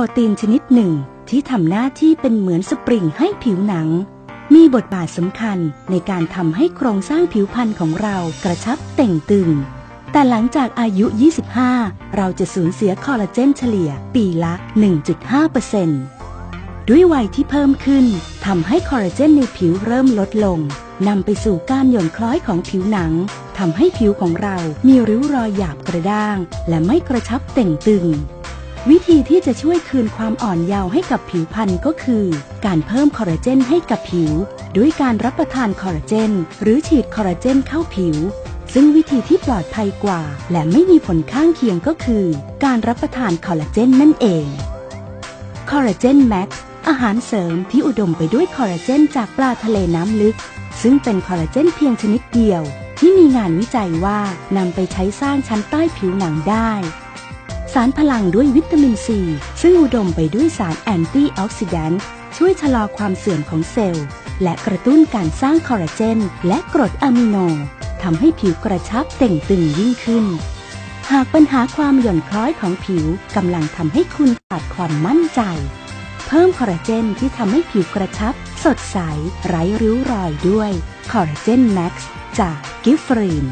โปรตีนชนิดหนึ่งที่ทำหน้าที่เป็นเหมือนสปริงให้ผิวหนัง มีบทบาทสำคัญในการทำให้โครงสร้างผิวพรรณของเรากระชับเต่งตึง แต่หลังจากอายุ 25 เราจะสูญเสียคอลลาเจนเฉลี่ยปีละ 1.5%ด้วยวัยที่เพิ่มขึ้นทำให้คอลลาเจนในผิวเริ่มลดลงนำไปสู่การหย่อนคล้อยของผิวหนังทำให้ผิวของเรามีริ้วรอยหยาบกระด้าง และไม่กระชับเต่งตึง วิธีที่จะช่วยคืนความอ่อนเยาว์ให้กับผิวพรรณก็คือ การเพิ่มคอลลาเจนให้กับผิว ด้วยการรับประทานคอลลาเจน หรือฉีดคอลลาเจนเข้าผิว ซึ่งวิธีที่ปลอดภัยกว่า และไม่มีผลข้างเคียงก็คือ การรับประทานคอลลาเจนนั่นเองคอลลาเจนแม็กซ์อาหารเสริมที่อุดมไปด้วยคอลลาเจนจากปลาทะเลน้ำลึก ซึ่งเป็นคอลลาเจนเพียงชนิดเดียว ที่มีงานวิจัยว่านำไปใช้สร้างชั้นใต้ผิวหนังได้ สารพลังด้วยวิตามินซี ซึ่งอุดมไปด้วยสารแอนตี้ออกซิแดนต์ช่วยชะลอความเสื่อมของเซลล์ และกระตุ้นการสร้างคอลลาเจน และกรดอะมิโนทำให้ผิวกระชับเต่งตึงยิ่งขึ้น หากปัญหาความหย่อนคล้อยของผิวกำลังทำให้คุณขาดความมั่นใจ เพิ่มคอลลาเจนที่ทำให้ผิวกระชับ สดใส ไร้ริ้วรอยด้วยคอลลาเจนแม็กซ์จากกิฟฟรีน